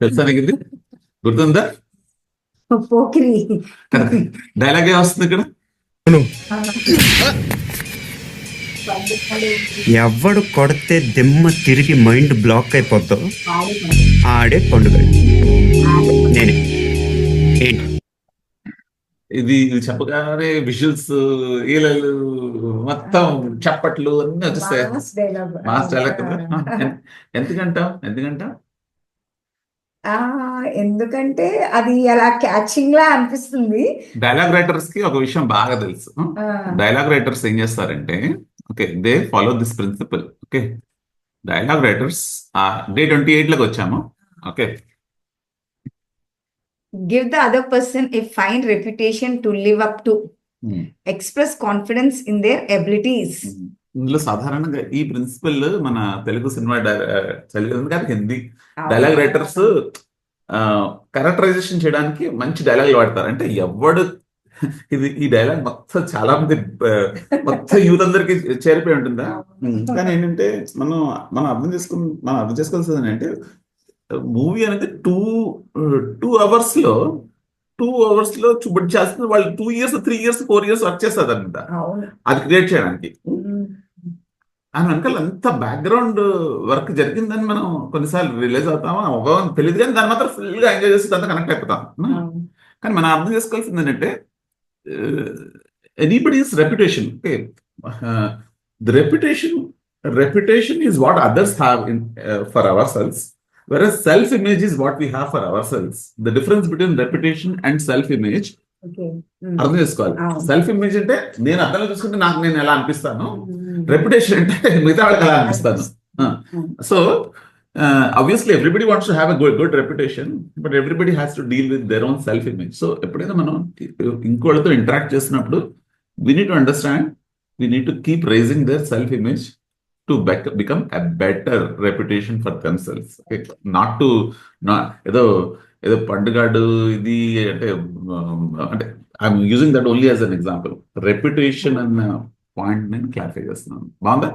తెలుసా గుర్తుందా? డైలాగ్ వస్తుంది ఇక్కడ? ఎవడు కొడితే దిమ్మ తిరిగి మైండ్ బ్లాక్ అయిపోద్దో ఆడే పండుగ నేనే. ఏంటి? ఇది చెప్పగానే విజువల్స్ ఈలలు మొత్తం చప్పట్లు అన్ని వచ్చేస్తాయి. మాస్ డైలాగ్ కదా? ఎందుకంటావు? ఆ, ఎందుకంటే అది అలా క్యాచింగ్ లా అనిపిస్తుంది. డైలాగ్ రైటర్స్కి ఒక విషయం బాగా తెలుసు. డైలాగ్ రైటర్స్ ఏం చేస్తారంటే okay they follow this principle okay dialogue writers day twenty ఎయిట్లోకి వచ్చాము okay give the other person a fine reputation to live up to. Express confidence in their abilities. ఇందులో సాధారణంగా ఈ ప్రిన్సిపల్ మన తెలుగు సినిమా తెలుగు కాదు Hindi dialogue writers characterisation చేయడానికి మంచి డైలాగులు వాడతారు. అంటే ఎవడు ఇది ఈ డైలాగ్ మొత్తం చాలా మంది మొత్తం యూత్ అందరికి చేరిపోయి ఉంటుందా? కానీ ఏంటంటే మనం మనం అర్థం చేసుకుని మనం అర్థం చేసుకోవాల్సింది ఏంటంటే మూవీ అనేది టూ టూ అవర్స్లో టూ అవర్స్లో చూపడి చేస్తుంది. వాళ్ళు two years three years four years work చేస్తారు అనమాట అది క్రియేట్ చేయడానికి. ఆయన వెనకాల ఎంత బ్యాక్గ్రౌండ్ వర్క్ జరిగిందని మనం కొన్నిసార్లు రిలీజ్ అవుతామా? అవ్వమని తెలియదు కానీ దాన్ని మాత్రం ఫుల్గా ఎంజాయ్ చేసి అంతా కనెక్ట్ అయిపోతాం. కానీ మనం అర్థం చేసుకోవాల్సింది ఏంటంటే anybody's reputation okay? The reputation reputation is what others have in for our selves image is what we have for our selves the difference between reputation and self image Okay. Um, అర్థం చేసుకోవాలి. Self image అంటే నేను అర్థంలో చూసుకుంటే నాకు నేను ఎలా అనిపిస్తాను? Reputation అంటే మిగతా వాళ్ళకి ఎలా అనిపిస్తాను? So obviously everybody wants to have a good good reputation but everybody has to deal with their own self image so ఎప్పుడైనా మనం ఇంకోళ్ళతో ఇంటరాక్ట్ చేసినప్పుడు we need to understand we need to keep raising their self image to become a better reputation for them selves not to ఏదో ఏదో పండుగాడు ఇది అంటే um, అంటే I'm using that only as an example reputation అన్న point నేను clarify చేస్తున్నాను. బాగుందా.